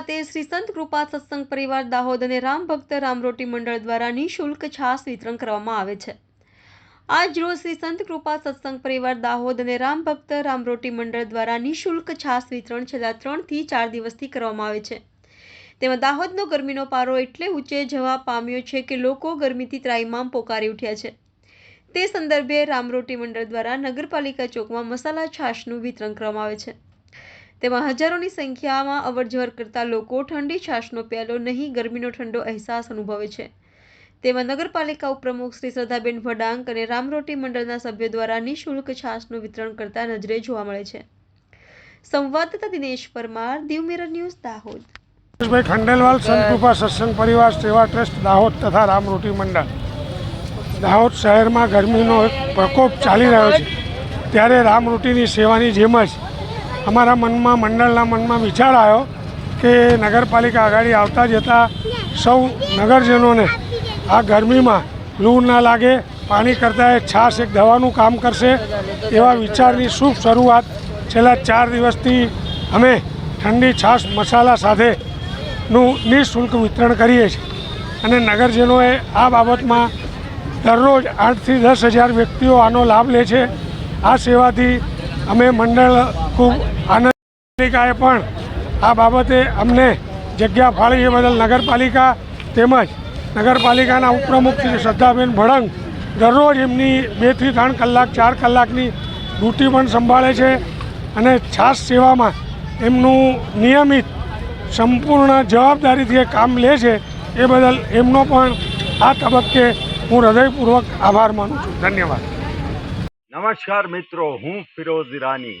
શ્રી સંત કૃપા સત્સંગ પરિવાર દાહોદ અને રામ ભક્ત રામરોટી મંડળ દ્વારા નિઃશુલ્ક છાસ વિતરણ કરવામાં આવે છે. આજ રોજ શ્રી સંત કૃપા સત્સંગ પરિવાર દાહોદ અને રામ ભક્ત રામરોટી મંડળ દ્વારા નિઃશુલ્ક છાસ વિતરણ છેલ્લા ત્રણથી ચાર દિવસથી કરવામાં આવે છે. તેમાં દાહોદનો ગરમીનો પારો એટલે ઊંચે જવા પામ્યો છે કે લોકો ગરમીથી ત્રાઈમામ પોકારી ઉઠ્યા છે. તે સંદર્ભે રામરોટી મંડળ દ્વારા નગરપાલિકા ચોકમાં મસાલા છાશનું વિતરણ કરવામાં આવે છે. તેમાં હજારોની સંખ્યામાં અવરજવર કરતા લોકો ઠંડી છાશનો પ્યાલો નહીં, ગરમીનો ઠંડો અહેસાસ અનુભવે છે. તેમાં નગરપાલિકા ઉપપ્રમુખ શ્રી શ્રદ્ધાબેન ભડાંક અને રામરોટી મંડળના સભ્યો દ્વારા નિઃશુલ્ક છાશનું વિતરણ કરતા નજરે જોવા મળે છે. સંવાદદાતા દિનેશ પરમાર, દીવ મિરર ન્યૂઝ, દાહોદ. ભાઈ ખંડેલવાલ સંતકૃપા સત્સંગ પરિવાર, સેવા ટ્રસ્ટ, દાહોદ તથા રામરોટી મંડળ. દાહોદ શહેરમાં ગરમીનો પ્રકોપ ચાલી રહ્યો છે. ત્યારે રામરોટીની સેવાની જેમ જ અમારા મનમાં, મંડળના મનમાં વિચાર આવ્યો કે નગરપાલિકા આગળ આવતા જતા સૌ નગરજનોને આ ગરમીમાં લૂ ના લાગે, પાણી કરતાં એ છાશ એક દવાનું કામ કરશે એવા વિચારની શુભ શરૂઆત છેલ્લા ચાર દિવસથી અમે ઠંડી છાશ મસાલા સાથેનું નિઃશુલ્ક વિતરણ કરીએ છીએ. અને નગરજનોએ આ બાબતમાં દરરોજ આઠથી દસ હજાર વ્યક્તિઓ આનો લાભ લે છે. આ સેવાથી અમે મંડળ ખૂબ આનંદ પણ આ બાબતે અમને જગ્યા ફાળી એ બદલ નગરપાલિકા તેમજ નગરપાલિકાના ઉપપ્રમુખ શ્રી શ્રદ્ધાબેન ભડંગ દરરોજ એમની બેથી ત્રણ કલાક, ચાર કલાકની ડ્યુટી પણ સંભાળે છે અને છાસ સેવામાં એમનું નિયમિત સંપૂર્ણ જવાબદારીથી કામ લે છે એ બદલ એમનો પણ આ તબક્કે હું હૃદયપૂર્વક આભાર માનું છું. ધન્યવાદ. નમસ્કાર મિત્રો, હું ફિરોઝ ઈરાની.